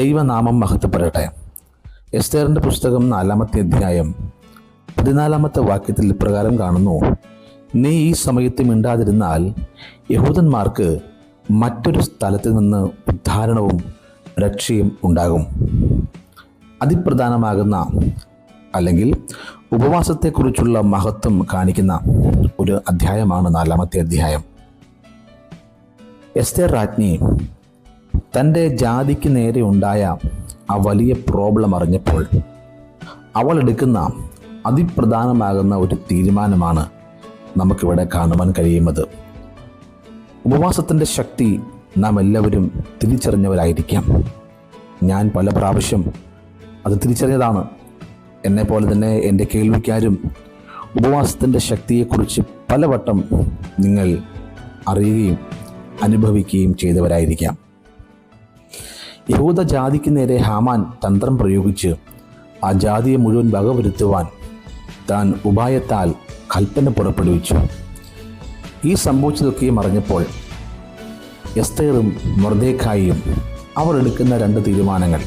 ദൈവനാമം മഹത്വപ്പെടട്ടെ. എസ്തേറിന്റെ പുസ്തകം നാലാമത്തെ അധ്യായം പതിനാലാമത്തെ വാക്യത്തിൽ ഇപ്രകാരം കാണുന്നു. നീ ഈ സമയത്ത് മിണ്ടാതിരുന്നാൽ യഹൂദന്മാർക്ക് മറ്റൊരു സ്ഥലത്ത് നിന്ന് ഉദ്ധാരണവും രക്ഷയും ഉണ്ടാകും. അതിപ്രധാനമാകുന്ന അല്ലെങ്കിൽ ഉപവാസത്തെക്കുറിച്ചുള്ള മഹത്വം കാണിക്കുന്ന ഒരു അധ്യായമാണ് നാലാമത്തെ അധ്യായം. എസ്തേർ രാജ്ഞി തന്റെ ജാതിക്ക് നേരെ ഉണ്ടായ ആ വലിയ പ്രോബ്ലം അറിഞ്ഞപ്പോൾ അവൾ എടുക്കുന്ന അതിപ്രധാനമാകുന്ന ഒരു തീരുമാനമാണ് നമുക്കിവിടെ കാണുവാൻ കഴിയുന്നത്. ഉപവാസത്തിന്റെ ശക്തി നാം എല്ലാവരും തിരിച്ചറിഞ്ഞവരായിരിക്കാം. ഞാൻ പല പ്രാവശ്യം അത് തിരിച്ചറിഞ്ഞതാണ്. എന്നെപ്പോലെ തന്നെ എന്റെ കേൾവിക്കാരും ഉപവാസത്തിന്റെ ശക്തിയെക്കുറിച്ച് പലവട്ടം നിങ്ങൾ അറിയുകയും അനുഭവിക്കുകയും ചെയ്തവരായിരിക്കാം. യഹൂദ ജാതിക്ക് നേരെ ഹാമാൻ തന്ത്രം പ്രയോഗിച്ച് ആ ജാതിയെ മുഴുവൻ വകവരുത്തുവാൻ താൻ ഉപായത്താൽ കൽപ്പന പുറപ്പെടുവിച്ചു. ഈ സംഭവിച്ചതൊക്കെയും അറിഞ്ഞപ്പോൾ എസ്തേറും മൃദേഖായിയും അവർ എടുക്കുന്ന രണ്ട് തീരുമാനങ്ങൾ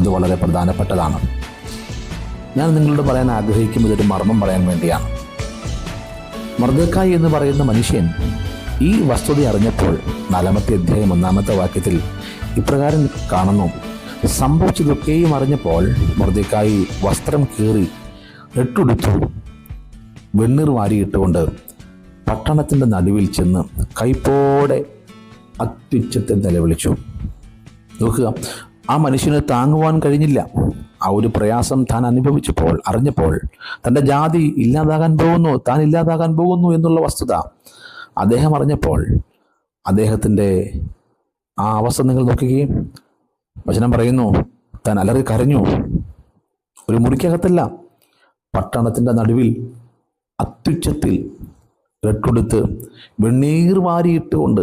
അത് വളരെ പ്രധാനപ്പെട്ടതാണ്. ഞാൻ നിങ്ങളോട് പറയാൻ ആഗ്രഹിക്കുന്നത് ഒരു മർമ്മം പറയാൻ വേണ്ടിയാണ്. മർദേക്കായി എന്ന് പറയുന്ന മനുഷ്യൻ ഈ വസ്തുത അറിഞ്ഞപ്പോൾ നാലാമത്തെ അധ്യായം ഒന്നാമത്തെ വാക്യത്തിൽ ഇപ്രകാരം കാണുന്നു സംഭവിച്ചതൊക്കെയും അറിഞ്ഞപ്പോൾ മൃദക്കായി വസ്ത്രം കീറി എട്ടുടുത്തു വെണ്ണീർ വാരിയിട്ടുകൊണ്ട് പട്ടണത്തിന്റെ നടുവിൽ ചെന്ന് കൈപ്പോടെ അത്യുച്ചത്തിൽ നിലവിളിച്ചു. നോക്കുക ആ മനുഷ്യന് താങ്ങുവാൻ കഴിഞ്ഞില്ല. ആ ഒരു പ്രയാസം താൻ അനുഭവിച്ചപ്പോൾ അറിഞ്ഞപ്പോൾ തന്റെ ജാതി ഇല്ലാതാകാൻ പോകുന്നു താൻ ഇല്ലാതാകാൻ പോകുന്നു എന്നുള്ള വസ്തുത അദ്ദേഹം അറിഞ്ഞപ്പോൾ അദ്ദേഹത്തിന്റെ ആ അവസ്ഥ നിങ്ങൾ നോക്കുകയും വചനം പറയുന്നു താൻ അലറി കരഞ്ഞു. ഒരു മുറിക്കകത്തല്ല പട്ടണത്തിന്റെ നടുവിൽ അത്യുച്ചത്തിൽ റെട്ടുടുത്ത് വെണ്ണീർ വാരിയിട്ടുകൊണ്ട്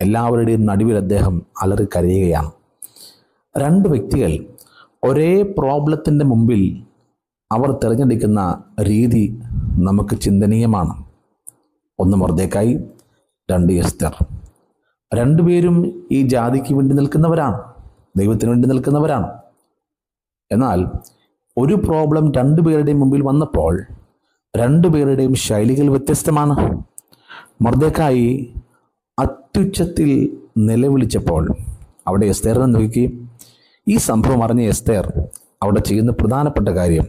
എല്ലാവരുടെയും നടുവിൽ അദ്ദേഹം അലറി കരയുകയാണ്. രണ്ട് വ്യക്തികൾ ഒരേ പ്രോബ്ലത്തിന്റെ മുമ്പിൽ അവർ തിരഞ്ഞെടുക്കുന്ന രീതി നമുക്ക് ചിന്തനീയമാണ്. ഒന്ന് മൊർദേക്കായി രണ്ട് എസ്തർ. രണ്ടുപേരും ഈ ജാതിക്ക് വേണ്ടി നിൽക്കുന്നവരാണ് ദൈവത്തിന് വേണ്ടി നിൽക്കുന്നവരാണ്. എന്നാൽ ഒരു പ്രോബ്ലം രണ്ടുപേരുടെയും മുമ്പിൽ വന്നപ്പോൾ രണ്ടുപേരുടെയും ശൈലികൾ വ്യത്യസ്തമാണ്. മർദ്ദക്കായി അത്യുച്ചത്തിൽ നിലവിളിച്ചപ്പോൾ അവിടെ എസ്തേറിനെ നോക്കി ഈ സംഭവം അറിഞ്ഞ എസ്തേർ അവിടെ ചെയ്യുന്ന പ്രധാനപ്പെട്ട കാര്യം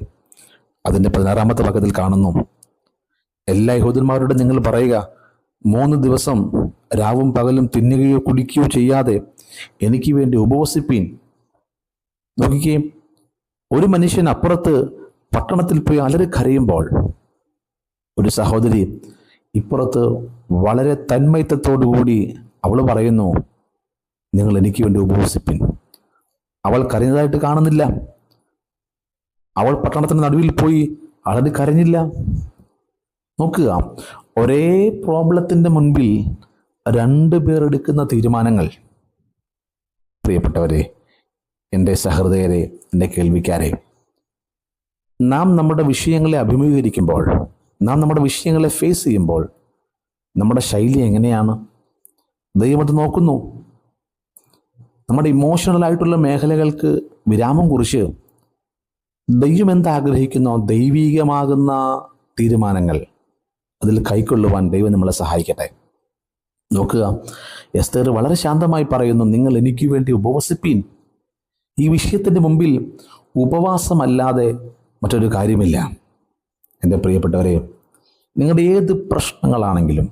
അതിന്റെ പതിനാറാമത്തെ ഭാഗത്തിൽ കാണുന്നു. എല്ലാ യഹൂദന്മാരോടും നിങ്ങൾ പറയുക മൂന്ന് ദിവസം രാവും പകലും തിന്നുകയോ കുടിക്കുകയോ ചെയ്യാതെ എനിക്ക് വേണ്ടി ഉപവസിപ്പീൻ. നോക്കിക്കുകയും ഒരു മനുഷ്യൻ അപ്പുറത്ത് പട്ടണത്തിൽ പോയി അലറി കരയുമ്പോൾ ഒരു സഹോദരി ഇപ്പുറത്ത് വളരെ തന്മയത്വത്തോടു കൂടി അവൾ പറയുന്നു നിങ്ങൾ എനിക്ക് വേണ്ടി ഉപവസിപ്പിൻ. അവൾ കരഞ്ഞതായിട്ട് കാണുന്നില്ല. അവൾ പട്ടണത്തിന് നടുവിൽ പോയി അളത് കരഞ്ഞില്ല. നോക്കുക ഒരേ പ്രോബ്ലത്തിന്റെ മുൻപിൽ രണ്ട് പേർ എടുക്കുന്ന തീരുമാനങ്ങൾ. പ്രിയപ്പെട്ടവരെ എന്റെ സഹൃദയരെ എന്റെ കേൾവിക്കാരെ നാം നമ്മുടെ വിഷയങ്ങളെ അഭിമുഖീകരിക്കുമ്പോൾ നാം നമ്മുടെ വിഷയങ്ങളെ ഫേസ് ചെയ്യുമ്പോൾ നമ്മുടെ ശൈലി എങ്ങനെയാണ്? ദൈവം അത് നോക്കുന്നു. നമ്മുടെ ഇമോഷണൽ ആയിട്ടുള്ള മേഖലകൾക്ക് വിരാമം കുറിച്ച് ദൈവം എന്താഗ്രഹിക്കുന്നോ ദൈവീകമാകുന്ന തീരുമാനങ്ങൾ അതിൽ കൈക്കൊള്ളുവാൻ ദൈവം നമ്മളെ സഹായിക്കട്ടെ. നോക്കുക. എസ്തേർ വളരെ ശാന്തമായി പറയുന്നു നിങ്ങൾ എനിക്ക് വേണ്ടി ഉപവസിപ്പീൻ. ഈ വിഷയത്തിന്റെ മുമ്പിൽ ഉപവാസമല്ലാതെ മറ്റൊരു കാര്യമില്ല. എന്റെ പ്രിയപ്പെട്ടവരെ നിങ്ങളുടെ ഏത് പ്രശ്നങ്ങളാണെങ്കിലും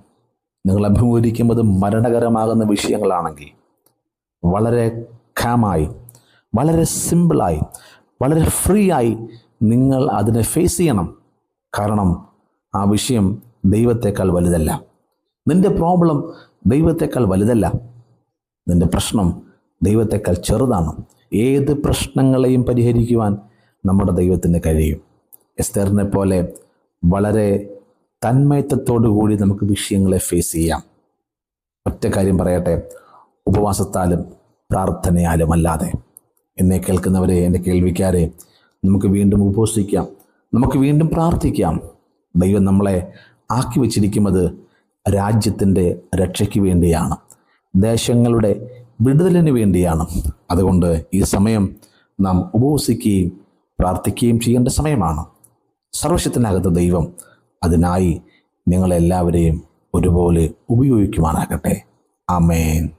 നിങ്ങൾ അഭിമുഖീകരിക്കുമ്പോൾ മരണകരമാകുന്ന വിഷയങ്ങളാണെങ്കിൽ വളരെ കാമായി വളരെ സിമ്പിളായി വളരെ ഫ്രീ ആയി നിങ്ങൾ അതിനെ ഫേസ് ചെയ്യണം. കാരണം ആ വിഷയം ദൈവത്തേക്കാൾ വലുതല്ല. നിന്റെ പ്രോബ്ലം ദൈവത്തെക്കാൾ വലുതല്ല. നിന്റെ പ്രശ്നം ദൈവത്തെക്കാൾ ചെറുതാണ്. ഏത് പ്രശ്നങ്ങളെയും പരിഹരിക്കുവാൻ നമ്മുടെ ദൈവത്തിന് കഴിയും. എസ്തറിനെ പോലെ വളരെ കൂടി നമുക്ക് വിഷയങ്ങളെ ഫേസ് ചെയ്യാം. ഒറ്റ കാര്യം പറയട്ടെ. ഉപവാസത്താലും പ്രാർത്ഥനയാലും അല്ലാതെ എന്നെ കേൾക്കുന്നവരെ എന്റെ കേൾവിക്കാരെ നമുക്ക് വീണ്ടും ഉപവസിക്കാം നമുക്ക് വീണ്ടും പ്രാർത്ഥിക്കാം. ദൈവം നമ്മളെ ആക്കി വച്ചിരിക്കുന്നത് രാജ്യത്തിന്റെ രക്ഷയ്ക്ക് വേണ്ടിയാണ്. ദേശങ്ങളുടെ വിടുതലിന് വേണ്ടിയാണ്. അതുകൊണ്ട് ഈ സമയം നാം ഉപവസിക്കുകയും പ്രാർത്ഥിക്കുകയും ചെയ്യേണ്ട സമയമാണ്. സർവശത്തിനകത്ത് ദൈവം അതിനായി നിങ്ങളെല്ലാവരെയും ഒരുപോലെ ഉപയോഗിക്കുവാനാകട്ടെ ആമേൻ.